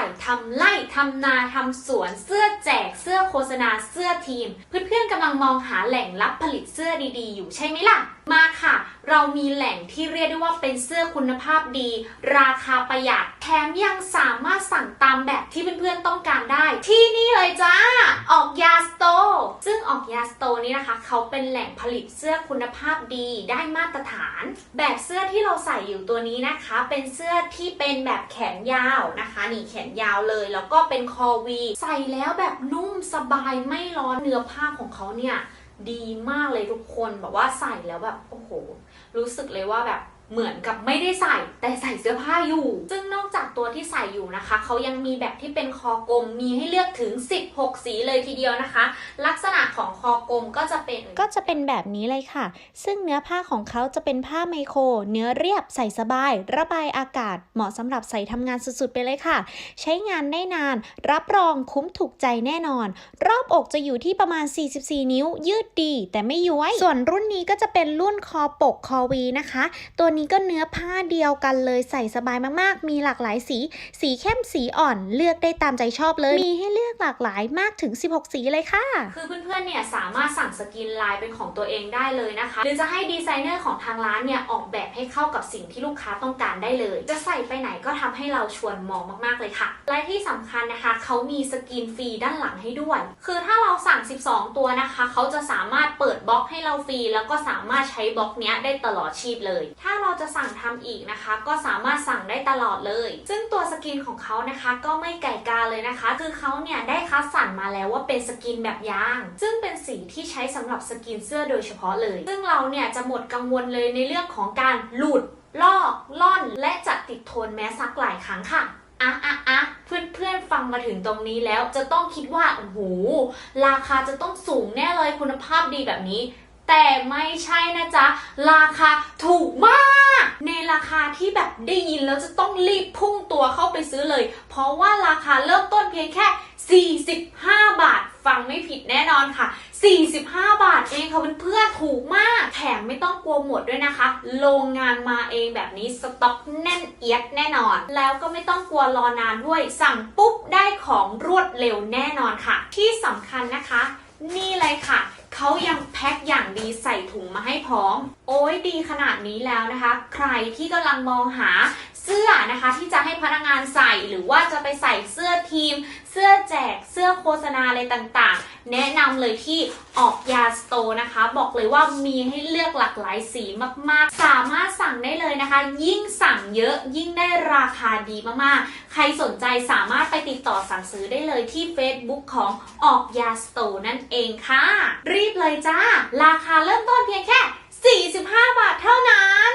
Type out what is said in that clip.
ส่ทำไล่ทำนาทำสวนเสื้อแจกเสื้อโฆษณาเสื้อทีม เพื่อนๆกำลังมองหาแหล่งรับผลิตเสื้อดีๆ อยู่ใช่ไหมล่ะ มาค่ะ เรามีแหล่งที่เรียกได้ว่าเป็นเสื้อคุณภาพดี ราคาประหยัดแถมยังสามารถสั่งตามแบบที่เพื่อนๆต้องการได้ ที่นี่เลยจ้า ออกยาสโตร์ ซึ่งออกยาสโตนี้นะคะ เขาเป็นแหล่งผลิตเสื้อคุณภาพดีได้มาตรฐาน แบบเสื้อที่เราใส่อยู่ตัวนี้นะคะ เป็นเสื้อที่เป็นแบบแขนยาวนะคะนี่แขนยาวเลย แล้วก็เป็นคอวีใส่แล้วแบบนุ่มสบายไม่ร้อนเนื้อผ้าของเขาเนี่ยดีมากเลยทุกคนแบบว่าใส่แล้วแบบโอ้โห รู้สึกเลยว่าแบบ เหมือนกับไม่ได้ใส่แต่ใส่เสื้อผ้าอยู่ ซึ่งนอกจากตัวที่ใส่อยู่นะคะ เขายังมีแบบที่เป็นคอกลมมีให้เลือกถึง 16 สีเลยทีเดียวนะคะ ลักษณะของคอกลมก็จะเป็นก็จะเป็นแบบนี้เลยค่ะ ซึ่งเนื้อผ้าของเขาจะเป็นผ้าไมโคร เนื้อเรียบใส่สบาย ระบายอากาศ เหมาะสำหรับใส่ทำงานสุดๆไปเลยค่ะ ใช้งานได้นาน รับรองคุ้มถูกใจแน่นอน รอบอกจะอยู่ที่ประมาณ 44 นิ้ว ยืดดี แต่ไม่ย้วย ส่วนรุ่นนี้ก็จะเป็นรุ่นคอปกคอวีนะคะ ตัวนี้ก็เนื้อผ้าเดียวกันเลยใส่สบายมากๆ มีหลากหลายสี สีเข้มสีอ่อนเลือกได้ตามใจชอบเลย มีให้เลือกหลากหลายมากถึง 16 สีเลยค่ะ คือเพื่อนๆเนี่ยสามารถสั่งสกินลายเป็นของตัวเองได้เลยนะคะ หรือจะให้ดีไซเนอร์ของทางร้านเนี่ยออกแบบให้เข้ากับสิ่งที่ลูกค้าต้องการได้เลย จะใส่ไปไหนก็ทำให้เราชวนมองมากๆเลยค่ะ และที่สำคัญนะคะ เขามีสกินฟรีด้านหลังให้ด้วย คือถ้าเราสั่ง 12 ตัวนะคะ เขาจะสามารถเปิดบล็อกให้เราฟรี แล้วก็สามารถใช้บล็อกเนี้ยได้ตลอดชีพเลย ถ้าเราจะสั่งทำอีกนะคะ ก็สามารถสั่งได้ตลอดเลย ซึ่งตัวสกินของเขานะคะก็ไม่ไก่กาเลยนะคะ คือเขาเนี่ยได้คัดสรรมาแล้วว่าเป็นสกินแบบยาง ซึ่งเป็นสีที่ใช้สำหรับสกินเสื้อโดยเฉพาะเลย ซึ่งเราเนี่ยจะหมดกังวลเลยในเรื่องของการหลุด ลอก ล่อน และจะติดทนแม้ซักหลายครั้งค่ะอะอะอะเพื่อนเพื่อนฟังมาถึงตรงนี้แล้วจะต้องคิดว่า โอ้โห ราคาจะต้องสูงแน่เลยคุณภาพดีแบบนี้ แต่ไม่ใช่นะจ๊ะ ราคาถูกมาก ในราคาที่แบบได้ยินแล้วจะต้องรีบพุ่งตัวเข้าไปซื้อเลย เพราะว่าราคาเริ่มต้นเพียงแค่ 45 บาท ฟังไม่ผิดแน่นอนค่ะ 45 บาทเองค่ะเพื่อนๆถูกมาก แถมไม่ต้องกลัวหมดด้วยนะคะ โรงงานมาเองแบบนี้สต็อกแน่นเอียดแน่นอน แล้วก็ไม่ต้องกลัวรอนานด้วย สั่งปุ๊บได้ของรวดเร็วแน่นอนค่ะ ที่สำคัญนะคะ นี่เลยค่ะ เขายัง พ็คอย่างดีใส่ถุงมาให้พร้อม โอ้ยดีขนาดนี้แล้วนะคะ ใครที่กำลังมองหาเสื้อนะคะที่จะให้พนักงานใส่หรือว่าจะไปใส่เสื้อทีม เสื้อแจกเสื้อโฆษณาอะไรต่างๆ แนะนำเลยที่ออกยาสโตนะคะ บอกเลยว่ามีให้เลือกหลากหลายสีมากๆ สามารถสั่งได้เลยนะคะ ยิ่งสั่งเยอะยิ่งได้ราคาดีมากๆ ใครสนใจสามารถไปติดต่อสั่งซื้อได้เลยที่ Facebook ของออกยาสโตนั่นเองค่ะ รีบเลยจ้า ราคาเริ่มต้นเพียงแค่ 45 บาทเท่านั้น